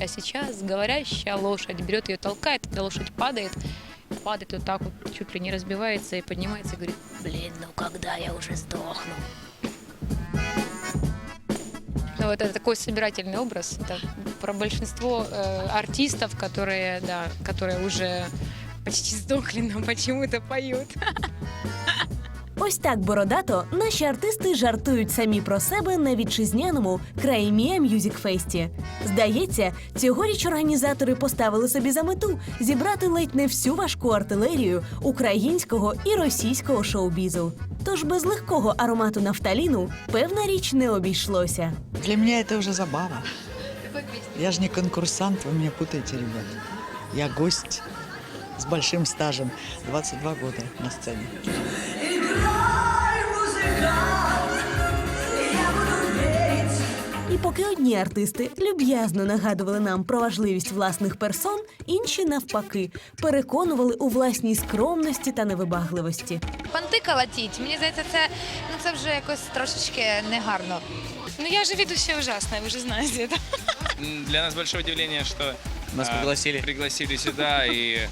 А сейчас говорящая лошадь берет ее, толкает, эта лошадь падает, падает вот так вот, чуть ли не разбивается и поднимается и говорит, блин, ну когда я уже сдохну? Ну, это такой собирательный образ. Это про большинство э, артистов, которые, да, которые уже почти сдохли, но почему-то поют. Ось так бородато наші артисти жартують самі про себе на вітчизняному Країмія М'юзік Фесті. Здається, цьогоріч організатори поставили собі за мету зібрати ледь не всю важку артилерію українського і російського шоу-бізу. Тож без легкого аромату нафталіну певна річ не обійшлося. Для меня это уже забава. Я же не конкурсант, вы меня путаете, ребят. Я гость с большим стажем. 22 года на сцене. Поки одні артисти люб'язно нагадували нам про важливість власних персон, інші навпаки переконували у власній скромності та невибагливості. Панти калатіть, мені здається, це, ну, це вже якось трошечки негарно. Ну я же ведущая ужасная, вы же знаете это. Для нас большое удивление, что Нас а, пригласили. пригласили сюда и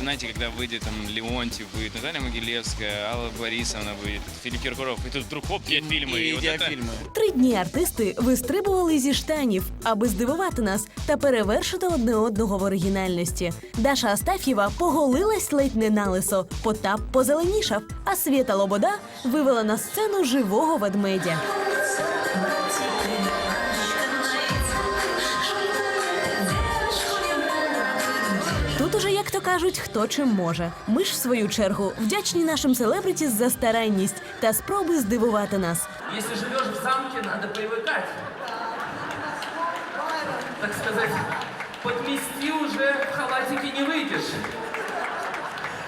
знаете, когда выйдет там Леонтьев, будет Наталья Могилевская, Алла Борисовна будет, Филипп Киркоров, и тут вдруг хоп, те фильмы. И и вот это- видеофильмы. Три дні артисти вистрибували зі штанів, аби здивувати нас та перевершити одне одного в оригінальності. Даша Астаф'єва поголилась ледь не налисо, Потап позеленішав, а Свєта Лобода вивела на сцену живого ведмедя. Кажуть, хто чим може. Ми ж в свою чергу вдячні нашим селебриті за старанність та спроби здивувати нас. Якщо живеш в замке, треба привикати. Так сказать, подмести уже в халатики не вийдеш.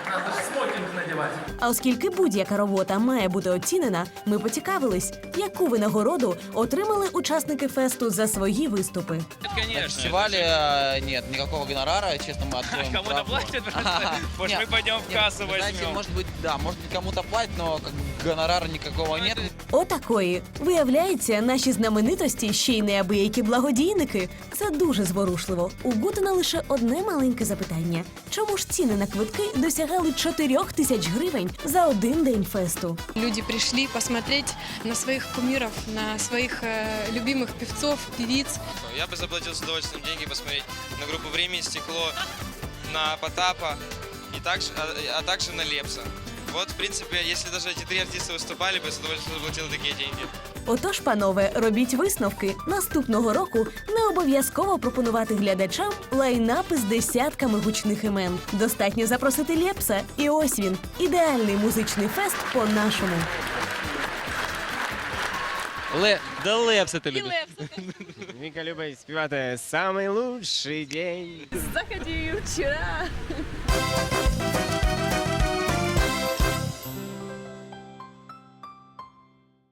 Надо ж надевать. А оскільки будь-яка робота має бути оцінена, ми поцікавились, яку винагороду отримали учасники фесту за свої виступи. Нет, На конечно. фестивале э, нет никакого гонорара, честно, мы откроем Кому-то правду. платят, может, Нет, мы пойдем в нет, кассу вы знаете, возьмем. может быть, да, может быть, кому-то платят, но как бы гонорара никакого нет. Отакої. Виявляється, наші знаменитості ще й неабиякі благодійники. Це дуже зворушливо. У Гутена лише одне маленьке запитання: чому ж ціни на квитки досягали 4 тисяч гривень за один день фесту? Люди пришли посмотреть на своих кумиров, на своих э, любимых певцов, певиц. Я бы заплатил с удовольствием деньги посмотреть на группу «Время и стекло», на Потапа, и также, а, а также на Лепса. Вот, в принципе, если даже эти три артиста выступали бы, с удовольствием заплатил такие деньги. Отож, панове, робіть висновки. Наступного року не обов'язково пропонувати глядачам лайнапи з десятками гучних імен. Достатньо запросити Лепса, і ось він ідеальний музичний фест по-нашому. Ле... Да Лепса ти любиш. Віка любить співати «Самий лучший день». Заходи вчера.